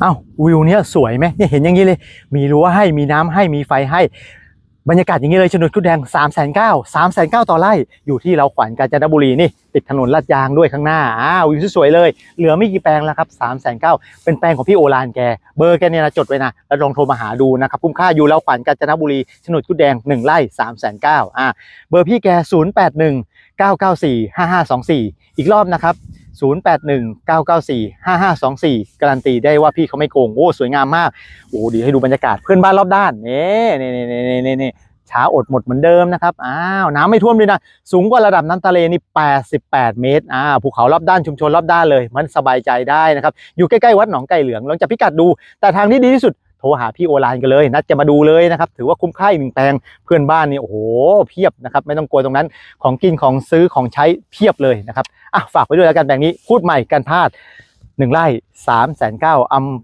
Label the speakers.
Speaker 1: เอ้าวิวเนี้ยสวยไหมเนี่ยเห็นอย่างนี้เลย มีรั้วให้มีน้ำให้มีไฟให้ บรรยากาศอย่างนี้เลยชนดคุดแดง3ามแสนเก้าสามแสนเก้าต่อไร่อยู่ที่เราขวัญกาญจนบุรีนี่ติดถนนลาดยางด้วยข้างหน้าอ้าววิวสวยเลย เหลือไม่กี่แปลงแล้วครับ3ามแสนเก้าเป็นแปลงของพี่โอรานแก เบอร์แกเนี่ยนะจดไว้นะแล้วลองโทรมาหาดูนะครับคุ้มค่าอยู่เราขวัญกาญจนบุรีชนดคุดแดง1ไร่3ามแสนเก้าอ่าเบอร์พี่แก0 8 1 9 9 4 5 5 2 4 อีกรอบนะครับ 0819945524 การันตีได้ว่าพี่เขาไม่โกง โอ้ สวยงามมาก โอ้ดีให้ดูบรรยากาศเพื่อนบ้านรอบด้านนี่นี่นี่นี่นี่นี่ช้าอดหมดเหมือนเดิมนะครับ อ้าว น้ำไม่ท่วมเลยนะ สูงกว่าระดับน้ำทะเลนี่ 88 เมตร อ่า ภูเขารอบด้านชุมชนรอบด้านเลย มันสบายใจได้นะครับ อยู่ใกล้ ๆ วัดหนองไก่เหลือง ลองจับพิกัดดู แต่ทางที่ดีที่สุด โทรหาพี่โอลานกันเลยนัดจะมาดูเลยนะครับถือว่าคุ้มค่าอีกหนึ่งแปลงเพื่อนบ้านนี่โอ้โหเพียบนะครับไม่ต้องกลัวตรงนั้นของกินของซื้อของใช้เพียบเลยนะครับอะฝากไว้ด้วยแล้วกันแปลงนี้พูดใหม่กันพลาดหนึ่งไร่สามแสนเก้าอำ